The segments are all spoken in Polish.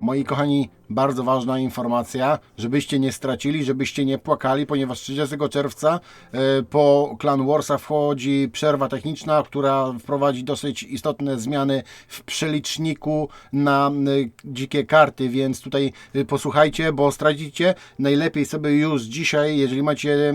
Moi kochani, bardzo ważna informacja, żebyście nie stracili, żebyście nie płakali, ponieważ 30 czerwca e, po Clan Warsa wchodzi przerwa techniczna, która wprowadzi dosyć istotne zmiany w przeliczniku na e, dzikie karty, więc tutaj e, posłuchajcie, bo stracicie. Najlepiej sobie już dzisiaj, jeżeli macie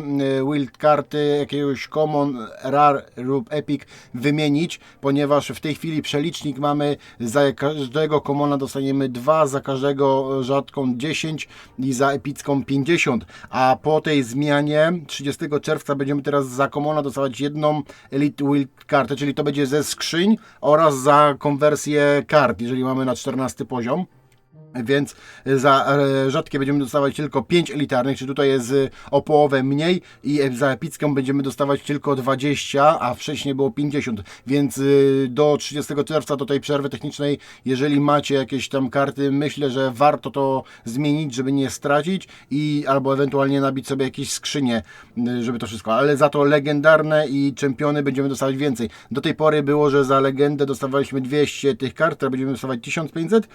wild karty jakiegoś common, rare lub epic wymienić, ponieważ w tej chwili przelicznik mamy za każdego commona dostaniemy dwa, za każdego rzadką 10 i za epicką 50, a po tej zmianie 30 czerwca będziemy teraz za commona dostawać jedną Elite Wild kartę, czyli to będzie ze skrzyń oraz za konwersję kart, jeżeli mamy na 14 poziom. Więc za e, rzadkie będziemy dostawać tylko 5 elitarnych, czy tutaj jest e, o połowę mniej i e, za epicką będziemy dostawać tylko 20, a wcześniej było 50. Więc do 30 czerwca do tej przerwy technicznej, jeżeli macie jakieś tam karty, myślę, że warto to zmienić, żeby nie stracić i albo ewentualnie nabić sobie jakieś skrzynie, żeby to wszystko. Ale za to legendarne i czempiony będziemy dostawać więcej. Do tej pory było, że za legendę dostawaliśmy 200 tych kart, a będziemy dostawać 1500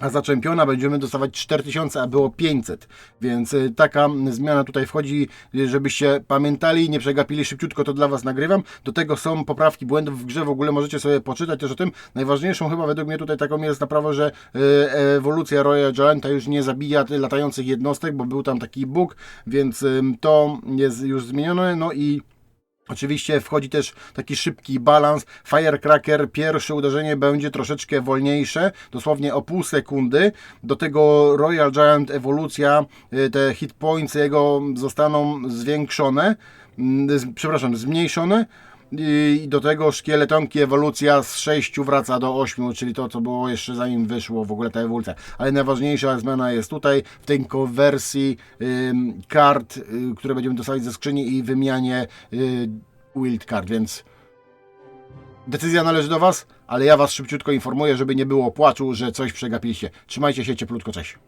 a za czempiona będziemy dostawać 4000, a było 500. Więc y, taka zmiana tutaj wchodzi, y, żebyście pamiętali, nie przegapili szybciutko, to dla Was nagrywam. Do tego są poprawki błędów w grze, w ogóle możecie sobie poczytać też o tym. Najważniejszą chyba według mnie tutaj taką jest naprawa, że y, ewolucja Royal Gianta już nie zabija latających jednostek, bo był tam taki bug, więc to jest już zmienione. No i Oczywiście wchodzi też taki szybki balans. Firecracker, pierwsze uderzenie będzie troszeczkę wolniejsze, dosłownie o pół sekundy. Do tego Royal Giant ewolucja, y, te hit points jego zostaną zwiększone, mm, przepraszam, zmniejszone. I do tego szkieletonki ewolucja z 6 wraca do 8, czyli to co było jeszcze zanim wyszło w ogóle ta ewolucja. Ale najważniejsza zmiana jest tutaj w tej konwersji kart, y, które będziemy dostawać ze skrzyni i wymianie y, wild card, więc decyzja należy do Was, ale ja Was szybciutko informuję, żeby nie było płaczu, że coś przegapiliście. Trzymajcie się cieplutko, cześć.